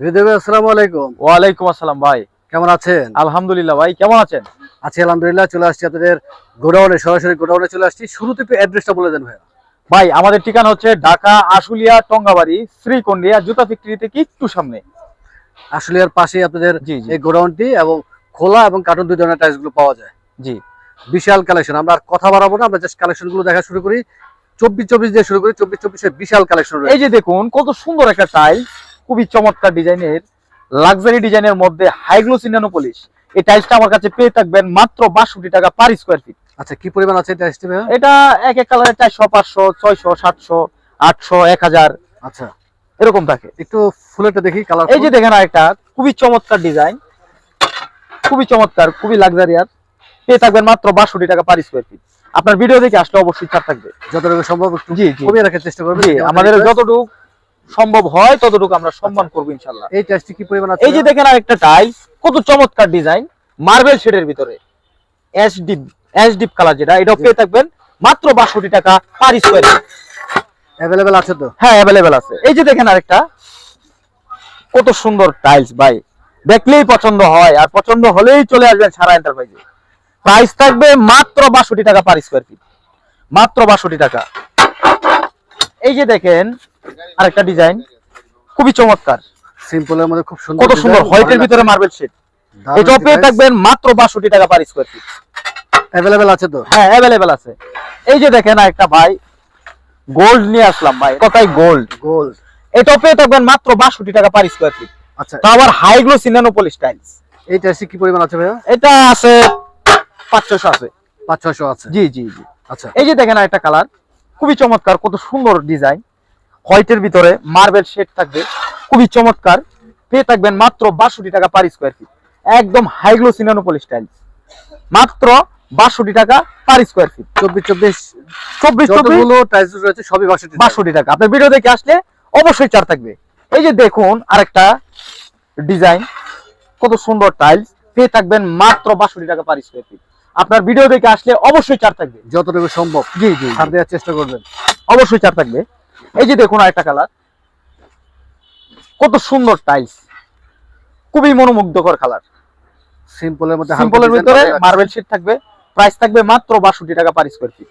হৃদয় ভাই, আসসালামু আলাইকুম। ওয়ালাইকুম আসসালাম ভাই। কেমন আছেন? আলহামদুলিল্লাহ ভাই কেমন আছেন? আছি আলহামদুলিল্লাহ চলে আসছি আপনাদের গোডাউনে সরাসরি গোডাউনে চলে আসছি। শুরুতে একটু অ্যাড্রেসটা বলে দেন ভাইয়া। ভাই আমাদের ঠিকানা হচ্ছে ঢাকা আশুলিয়া টঙ্গাবাড়ি শ্রীকন্ডিয়া জুতা ফ্যাক্টরি থেকে একটু সামনে। আসলে এর পাশেই আপনাদের এই গোডাউনটি এবং খোলা এবং কার্টুন দুই ধরনের টাইলসগুলো পাওয়া যায়। জি। বিশাল কালেকশন আমরা কথা বাড়াবো না আমরা জাস্ট কালেকশনগুলো দেখা শুরু করি। চব্বিশ চব্বিশ দিয়ে শুরু করি চব্বিশ চব্বিশের বিশাল কালেকশন এই যে দেখুন কত সুন্দর একটা টাইলস খুবই চমৎকার ডিজাইনের লাক্সারি ডিজাইনের মধ্যে হাইগ্লো সিনানো পলিশ এই টাইলসটা আমার কাছে পেয়ে থাকবেন মাত্র বাষট্টি টাকা পার স্কোয়ার ফিট আচ্ছা কি পরিমাণ আছে এটা এক এক কালারে চারশো পাঁচশো ছয়শো সাতশো আটশো এক হাজার। আচ্ছা। এরকম থাকে। একটু ফুলেরটা দেখি কালার এই যে দেখেন একটা খুবই চমৎকার ডিজাইন খুবই চমৎকার খুবই লাক্সারিয়াস পেয়ে থাকবেন মাত্র বাষট্টি টাকা পার স্কোয়ার ফিট আপনার ভিডিও দেখে আসলে অবশ্যই ছাড় থাকবে। যতটুকু সম্ভব একটু জি, জি। কমিয়ে রাখার চেষ্টা করবেন। আমাদের যতটুকু সম্ভব হয় ততটুকু আমরা সম্মান করব ইনশাল্লাহ এই টাইলসটি কি পরিমাণ এই যে দেখেন আরেকটা টাইলস কত চমৎকার ডিজাইন মার্বেল শেডের ভিতরে। Ash deep ash deep colour যেটা এটাও পেয়ে থাকবেন মাত্র বাষট্টি টাকা পার স্কোয়ার অ্যাভেলেবেল আছে তো? হ্যাঁ অ্যাভেলেবেল আছে। এই যে দেখেন আরেকটা কত সুন্দর টাইলস ভাই। দেখলেই পছন্দ হয় আর পছন্দ হলেই চলে আসবেন সারা এন্টারপ্রাইজে প্রাইস থাকবে মাত্র বাষট্টি টাকা পার স্কোয়ার ফিট মাত্র বাষট্টি টাকা। এই যে দেখেন আরেকটা ডিজাইন খুবই চমৎকার। সিম্পলের মধ্যে খুব সুন্দর কত সুন্দর হোয়াইটের ভিতরে মার্বেল শেড এটাও পেয়ে থাকবেন মাত্র বাষট্টি টাকা পার স্কোয়ার ফিট অ্যাভেলেবেল আছে তো? হ্যাঁ অ্যাভেলেবেল আছে। এই যে দেখেন একটা ভাই গোল্ড নিয়ে আসলাম ভাই। কথাই গোল্ড গোল্ড এটাও পেয়ে থাকবেন মাত্র বাষট্টি টাকা পার স্কোয়ার ফিট আচ্ছা। তো আবার হাইগ্লো সিনানোপলি স্টাইলস এই টাইলসটি কি পরিমাণ আছে ভাইয়া? এটা আছে পাঁচশো আছে। পাঁচ ছয়শো আছে। জি জি জি। আচ্ছা। এই যে দেখেন একটা কালার খুবই চমৎকার কত সুন্দর ডিজাইন হোয়াইটের ভিতরে মার্বেল শেড থাকবে খুবই চমৎকার। পেয়ে থাকবেন মাত্র বাষট্টি টাকা পার স্কোয়ার ফিট একদম হাইগ্লো সিনানোপলি স্টাইল মাত্র বাষট্টি টাকা পার স্কোয়ার ফিট চব্বিশ চব্বিশ। চব্বিশ টাইলস রয়েছে সবই বাষট্টি বাষট্টি টাকা। আপনার ভিডিও দেখে আসলে অবশ্যই চার থাকবে। এই যে দেখুন আরেকটা ডিজাইন কত সুন্দর টাইলস পেয়ে থাকবেন মাত্র বাষট্টি টাকা পার স্কোয়ার ফিট আপনার ভিডিও দেখে আসলে অবশ্যই চার থাকবে। যতটুকু সম্ভব। জি জি। ছাড় দেওয়ার চেষ্টা করবেন। অবশ্যই চার থাকবে। এই যে দেখুন আরেকটা কালার কত সুন্দর টাইলস খুবই মনোমুগ্ধকর কালার সিম্পলের মধ্যে সিম্পলের ভিতরে মার্বেল শিট থাকবে। প্রাইস থাকবে মাত্র বাষট্টি টাকা পার স্কোয়ার ফিট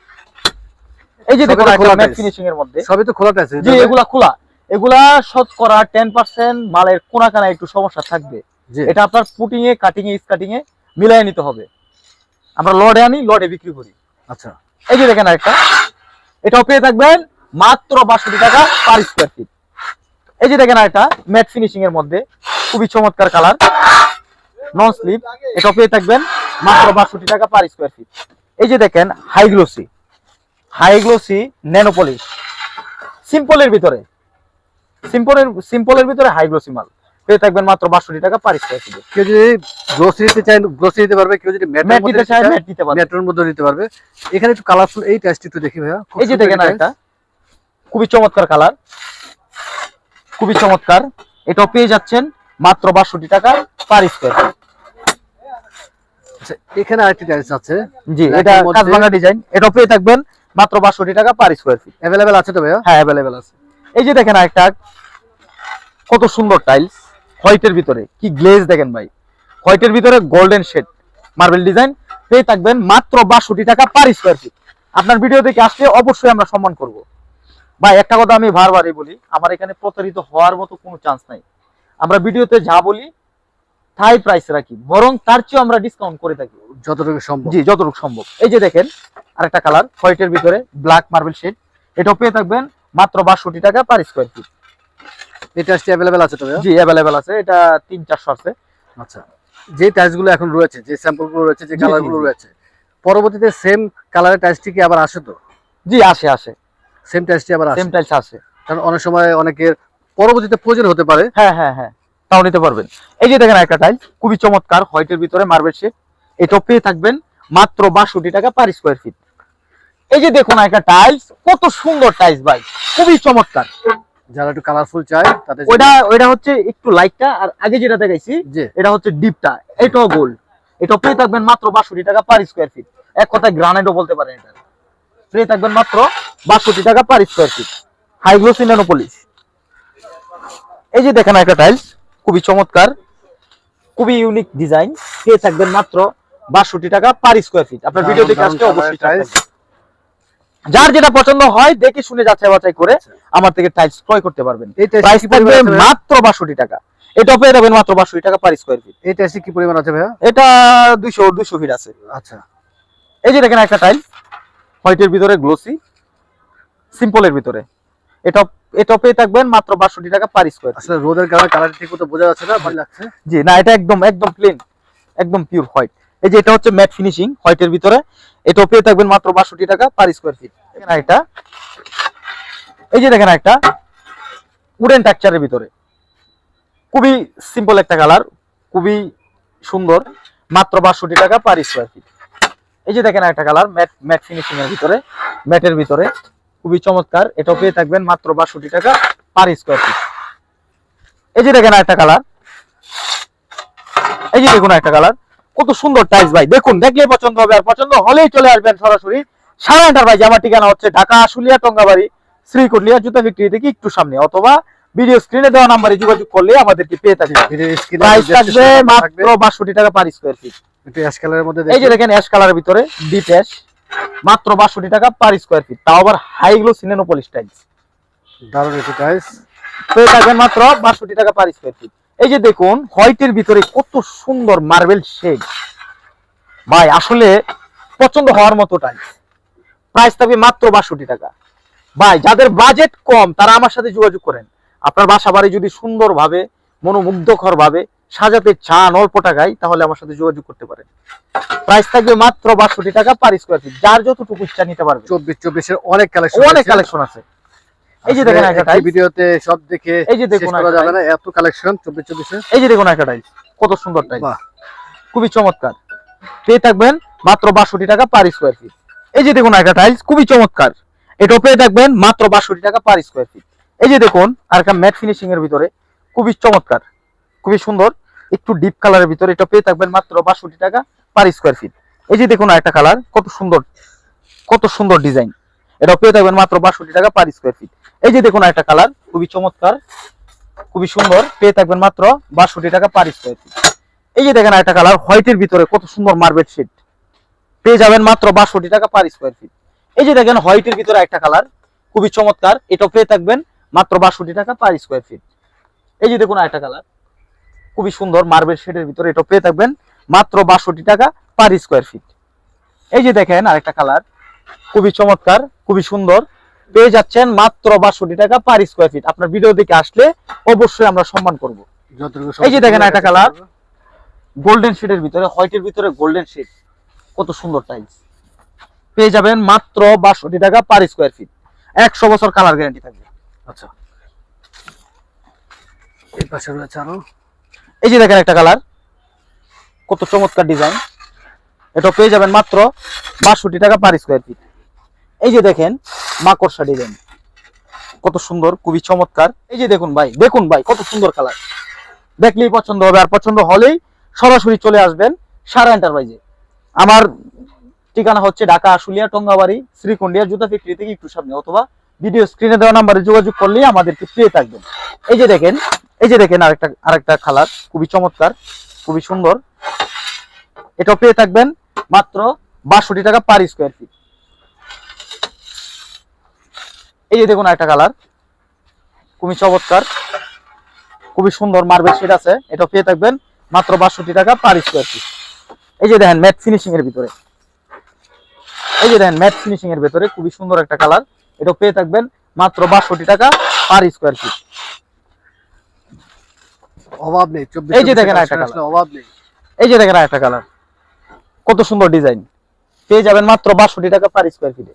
এই যে দেখুন ম্যাট ফিনিশিং এর মধ্যে। সবই তো খোলা টাইলস জি এগুলা খোলা। এগুলা শতকরা টেন পার্সেন্ট মালের কোনা কানা একটু সমস্যা থাকবে। এটা আপনার পুটিং এ কাটিং এ স্কাটিং এ মিলাই নিতে হবে। আমরা লডে আনি লডে বিক্রি করি। আচ্ছা। এই যে দেখেন একটা এটাও পেয়ে থাকবেন মাত্র বাষট্টি টাকা পার স্কোয়ার ফিট এই যে দেখেন একটা ম্যাট ফিনিশিং এর মধ্যে খুবই চমৎকার কালার নন স্লিপ এটাও পেয়ে থাকবেন মাত্র বাষট্টি টাকা পার স্কোয়ার ফিট এই যে দেখেন হাই গ্লোসি হাই ন্যানোপলিশ সিম্পলের ভিতরে। সিম্পলের সিম্পলের ভিতরে হাই গ্লোসি মাল। পেয়ে থাকবেন মাত্র বাষট্টি টাকা পার স্কোয়ার ফিট কেউ যদি গ্রোসারি নিতে চায় গ্রোসারি নিতে পারবে কেউ যদি ম্যাট দিতে চায় ম্যাট দিতে পারবেন ম্যাটের মধ্যে নিতে পারবে। এখানে একটু কালারফুল এই টাইলসটি একটু দেখি ভাইয়া এই যে দেখেন tiles। খুবই চমৎকার কালার। খুবই চমৎকার। এটাও পেয়ে যাচ্ছেন মাত্র বাষট্টি টাকা পার স্কোয়ার আচ্ছা, এখানে আরেকটি টাইলস আছে। জি এটা এর ডিজাইন এটাও পেয়ে থাকবেন মাত্র বাষট্টি টাকা পার স্কোয়ার ফিট অ্যাভেলেবেল আছে তো ভাইয়া? হ্যাঁ আছে। এই যে দেখেন আরেকটা কত সুন্দর টাইলস হোয়াইটের ভিতরে কি গ্লেজ দেখেন ভাই। হোয়াইটের ভিতরে গোল্ডেন শেড মার্বেল ডিজাইন পেয়ে থাকবেন মাত্র বাষট্টি টাকা পার স্কোয়ার ফিট আপনার ভিডিও দেখে আসলে অবশ্যই আমরা সম্মান করব। ভাই একটা কথা আমি বারবারই বলি আমার এখানে প্রতারিত হওয়ার মতো কোনো চান্স নাই। আমরা ভিডিওতে যা বলি তাই প্রাইস রাখি। বরং তার চেয়েও আমরা ডিসকাউন্ট করে থাকি। যতটুকু সম্ভব। জি যতটুকু সম্ভব। এই যে দেখেন আরেকটা কালার হোয়াইটের ভিতরে ব্ল্যাক মার্বেল শেড এটাও পেয়ে থাকবেন মাত্র বাষট্টি টাকা পার স্কোয়ার ফিট টাইলসটি অ্যাভেলেবেল আছে তো জি অ্যাভেলেবেল আছে। এটা তিন চারশো আছে। আচ্ছা। যে টাইলসগুলো এখন রয়েছে যে স্যাম্পলগুলো রয়েছে যে জি, কালারগুলো রয়েছে পরবর্তীতে সেম কালারের টাইলসটি কি আবার আসে তো? জি আসে আসে। সেম টাইলসটি আবার সেম টাইলস আছে। কারণ অনেক সময় অনেকের পরবর্তীতে প্রয়োজন হতে পারে। হ্যাঁ হ্যাঁ হ্যাঁ। তাও নিতে পারবেন। এই যে দেখেন একটা টাইল খুবই চমৎকার হোয়াইটের ভিতরে মার্বেল শেড এটাও পেয়ে থাকবেন মাত্র বাষট্টি টাকা পার স্কোয়ার ফিট এই যে দেখুন একটা টাইলস কত সুন্দর টাইলস ভাই খুবই চমৎকার। যারা একটু কালারফুল চায় তাদের ওইটা ওইটা হচ্ছে একটু লাইটটা আর আগে যেটা দেখাইছি যে এটা হচ্ছে ডিপটা এটাও গোল্ড এটা পেয়ে থাকবেন মাত্র বাষট্টি টাকা পার স্কোয়ার ফিট এক কথায় গ্রানাইটও বলতে পারেন এটা। পেয়ে থাকবেন মাত্র বাষট্টি টাকা পার স্কোয়ার ফিট হাইগ্লোসিনানোপলিশ এই যে দেখেন একটা টাইলস খুবই চমৎকার খুবই ইউনিক ডিজাইন পেয়ে থাকবেন মাত্র বাষট্টি টাকা পার স্কোয়ার ফিট আপনার ভিডিও দেখে আসলে অবশ্যই টাইলস টাইলস যার যেটা পছন্দ হয় দেখে শুনে যাচাই বাছাই করে আমার থেকে টাইলস ক্রয় করতে পারবেন। প্রাইস থাকবে মাত্র বাষট্টি টাকা। এটা পেয়ে যাবেন মাত্র বাষট্টি টাকা পার স্কোয়ার ফিট টাইলস কি পরিমাণ আছে ভাইয়া? এটা দুইশো দুইশো ফিট আছে। আচ্ছা। এই যে দেখেন একটা টাইল হোয়াইটের ভিতরে গ্লোসি সিম্পলের ভিতরে। এটা এটা পেয়ে থাকবেন মাত্র বাষট্টি টাকা পার স্কোয়ার আসলে রোদের কারণে কালার ঠিক মতো বোঝা যাচ্ছে না ভালো লাগছে? জি না এটা একদম একদম প্লেন একদম পিওর হোয়াইট এই যে এটা হচ্ছে ম্যাট ফিনিশিং হোয়াইটের ভিতরে। এটাও পেয়ে থাকবেন মাত্র বাষট্টি টাকা পার স্কোয়ার ফিট দেখেন একটা এই যে দেখেন একটা উডেন টেক্সচারের ভিতরে। খুবই সিম্পল একটা কালার খুবই সুন্দর মাত্র বাষট্টি টাকা পার স্কোয়ার ফিট এই যে দেখেন একটা কালার ম্যাট ম্যাট ফিনিশিং এর ভিতরে ম্যাটের ভিতরে। খুবই চমৎকার এটাও পেয়ে থাকবেন মাত্র বাষট্টি টাকা পার স্কোয়ার ফিট এই যে দেখেন একটা কালার এই যে দেখুন একটা কালার কত সুন্দর টাইলস ভাই। দেখুন দেখলে পছন্দ হবে। আর পছন্দ হলেই চলে আসবেন সরাসরি। সারা এন্টারপ্রাইজ আমার ঠিকানা হচ্ছে ঢাকা আশুলিয়া টঙ্গাবাড়ি শ্রীকুটলিয়া জুতা ফ্যাক্টরি থেকে একটু সামনে। অথবা ভিডিও স্ক্রিনে দেওয়া নাম্বারে যোগাযোগ করলে আমাদেরকে পেয়ে থাকবে ভিডিও স্ক্রিনে প্রাইস থাকবে মাত্র বাষট্টি টাকা পার স্কোয়ার ফিট একটু অ্যাশ কালারের মধ্যে এই যে দেখেন। অ্যাশ কালারের ভিতরে ডিপ অ্যাশ মাত্র বাষট্টি টাকা পার স্কোয়ার ফিট তাও আবার হাইগ্লো সিনেনোপলিশ টাইলস দারুণ একটু টাইলস পেয়ে থাকবেন মাত্র বাষট্টি টাকা পার স্কোয়ার ফিট এই যে দেখুন হোয়াইটের ভিতরে কত সুন্দর মার্বেল শেড ভাই আসলে পছন্দ হওয়ার মতো টাইলস প্রাইস থাকবে মাত্র বাষট্টি টাকা। ভাই যাদের বাজেট কম তারা আমার সাথে যোগাযোগ করেন। আপনার বাসা বাড়ি যদি সুন্দরভাবে মনোমুগ্ধকর ভাবে সাজাতে চান অল্প টাকায় তাহলে আমার সাথে যোগাযোগ করতে পারেন। প্রাইস থাকবে মাত্র বাষট্টি টাকা পার স্কোয়ার ফিট যার যতটুকু ইচ্ছা নিতে পারবে। চব্বিশ চব্বিশের অনেক কালেকশন অনেক কালেকশন আছে। এই যে দেখেন একটা ভিডিওতে সব দেখে এই যে দেখুন এত কালেকশন চব্বিশ চব্বিশে। এই যে দেখুন একটা টাইলস কত সুন্দর টাইলস বাহ। খুবই চমৎকার। পেয়ে থাকবেন মাত্র বাষট্টি টাকা পার স্কোয়ার ফিট এই যে দেখুন একটা টাইলস খুবই চমৎকার। এটাও পেয়ে থাকবেন মাত্র বাষট্টি টাকা পার স্কোয়ার ফিট এই যে দেখুন আর একটা ম্যাট ফিনিশিং এর ভিতরে। খুবই চমৎকার। খুবই সুন্দর। একটু ডিপ কালারের ভিতরে এটা পেয়ে থাকবেন মাত্র বাষট্টি টাকা পার স্কোয়ার ফিট এই যে দেখুন একটা কালার কত সুন্দর কত সুন্দর ডিজাইন এটা পেয়ে থাকবেন মাত্র বাষট্টি টাকা পার স্কোয়ার ফিট এই যে দেখুন একটা কালার খুবই চমৎকার, খুবই সুন্দর, পেয়ে থাকবেন মাত্র বাষট্টি টাকা পার স্কোয়ার ফিট এই যে দেখেন একটা কালার হোয়াইটের ভিতরে কত সুন্দর মার্বেল শিট পেয়ে যাবেন মাত্র বাষট্টি টাকা পার স্কোয়ার ফিট এই যে দেখেন হোয়াইটের ভিতরে একটা কালার খুবই চমৎকার এটা পেয়ে থাকবেন মাত্র বাষট্টি টাকা পার স্কোয়ার ফিট এই যে দেখুন একটা কালার খুবই সুন্দর মার্বেল শেডের ভিতরে এটা পেয়ে থাকবেন মাত্র বাষট্টি টাকা পার স্কোয়ার ফিট এই যে দেখেন আরেকটা কালার খুবই চমৎকার খুবই সুন্দর পেয়ে যাচ্ছেন মাত্র বাষট্টি টাকা পার স্কোয়ার ফিট আপনার ভিডিও দেখে আসলে অবশ্যই আমরা সম্মান করব। এই যে দেখেন একটা কালার। গোল্ডেন শেডের ভিতরে হোয়াইটের ভিতরে গোল্ডেন শেড কত সুন্দর টাইলস পেয়ে যাবেন মাত্র বাষট্টি টাকা পার স্কোয়ার ফিট একশো বছর কালার গ্যারান্টি থাকবে। আচ্ছা। এই পাশে রয়েছে আরও। এই যে দেখেন একটা কালার। কত চমৎকার ডিজাইন। এটা পেয়ে যাবেন মাত্র বাষট্টি টাকা পার স্কোয়ার ফিট এই যে দেখেন, মাকড়সা ডিজাইন। কত সুন্দর, খুবই চমৎকার। এই যে দেখুন ভাই দেখুন ভাই, কত সুন্দর কালার। দেখলেই পছন্দ হবে, আর পছন্দ হলেই সরাসরি চলে আসবেন সারা এন্টারপ্রাইজে আমার ঠিকানা হচ্ছে ঢাকা আশুলিয়া, টঙ্গাবাড়ি শ্রীকুন্ডিয়া জুতা ফ্যাক্টরি থেকে একটু সামনে, অথবা ভিডিও স্ক্রিনে দেওয়া নাম্বারে যোগাযোগ করলেই আমাদেরকে পেয়ে থাকবেন। এই যে দেখেন এই যে দেখেন আরেকটা আরেকটা কালার খুবই চমৎকার, খুবই সুন্দর। এটা পেয়ে থাকবেন মাত্র বাষট্টি টাকা পার স্কোয়ার ফিট এই যে দেখুন একটা কালার খুবই চমৎকার, খুবই সুন্দর মার্বেল শেড আছে এটা পেয়ে থাকবেন মাত্র বাষট্টি টাকা পার স্কোয়ার ফিট এই যে দেখেন ম্যাট ফিনিশিং এর ভিতরে। এই যে দেখেন ম্যাট ফিনিশিং এর ভিতরে খুবই সুন্দর একটা কালার এটা পেয়ে থাকবেন মাত্র বাষট্টি টাকা পার স্কোয়ার ফিট অভাব নেই এই যে দেখেন একটা আসলে অভাব নেই। এই যে দেখেন একটা কালার কত সুন্দর ডিজাইন পেয়ে যাবেন মাত্র বাষট্টি টাকা পার স্কোয়ার ফিটে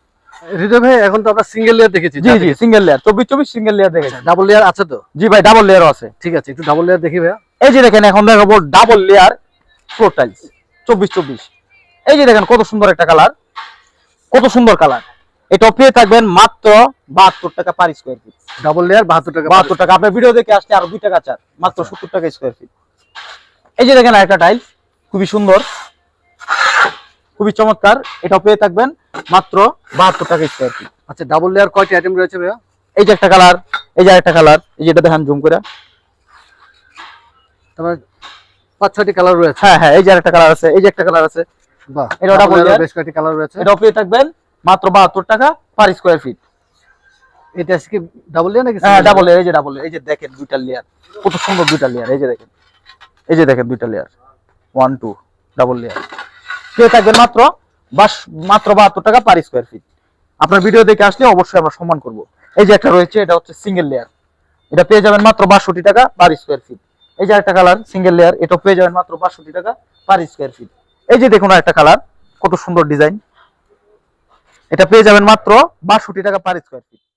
হৃদয় ভাই এখন তো আমরা সিঙ্গেল লেয়ার দেখেছি জি জি সিঙ্গেল লেয়ার চব্বিশ চব্বিশ সিঙ্গেল লেয়ার ডাবল লেয়ার আছে তো? জি ভাই ডাবল লেয়ারও আছে। ঠিক আছে একটু ডাবল লেয়ার দেখি ভাইয়া। এই যে দেখেন এখন দেখাবো ডাবল লেয়ার ফ্লোর টাইলস চব্বিশ চব্বিশ। এই যে দেখেন কত সুন্দর একটা কালার কত সুন্দর কালার এটা পেয়ে থাকবেন মাত্র বাহাত্তর টাকা per square feet double layer বাহাত্তর টাকা বাহাত্তর টাকা। আপনার ভিডিও দেখে আসলে আরও দুই টাকা চার মাত্র সত্তর টাকা স্কোয়ার ফিট এই যে দেখেন একটা টাইলস খুবই সুন্দর। খুবই চমৎকার। এটা পেয়ে থাকবেন মাত্র বাহাত্তর টাকা স্কোয়ার ফিট আচ্ছা ডাবল লেয়ার কয়টি আইটেম রয়েছে ভাইয়া? এই যে একটা কালার এই যে একটা কালার এই যে এটা দেখেন জুম করে। তারপর পাঁচ ছয়টি কালার রয়েছে। হ্যাঁ হ্যাঁ এই যে একটা কালার আছে এই যে একটা কালার আছে। বাহ এটা layer layer? বেশ কয়েকটি কালার রয়েছে? এটাও পেয়ে থাকবেন মাত্র বাহাত্তর টাকা পার স্কোয়ার ফিট এটা ডাবল লেয়ার নাকি হ্যাঁ ডাবল এই যে ডাবল এই যে দেখেন দুইটা লেয়ার কত সুন্দর দুইটা লেয়ার এই যে দেখেন। এই যে দেখেন দুইটা layer one two double layer পেয়ে থাকবেন মাত্র বাস মাত্র বাহাত্তর টাকা পার স্কোয়ার ফিট আপনার ভিডিও দেখে আসলে অবশ্যই আমরা সম্মান করব। এই যে একটা রয়েছে এটা হচ্ছে সিঙ্গেল লেয়ার এটা পেয়ে যাবেন মাত্র বাষট্টি টাকা পার স্কোয়ার ফিট এই যে একটা কালার সিঙ্গেল লেয়ার এটা পেয়ে যাবেন মাত্র বাষট্টি টাকা পার স্কোয়ার ফিট এই যে দেখুন একটা কালার কত সুন্দর ডিজাইন এটা পেয়ে যাবেন মাত্র বাষট্টি টাকা পার স্কোয়ার ফিট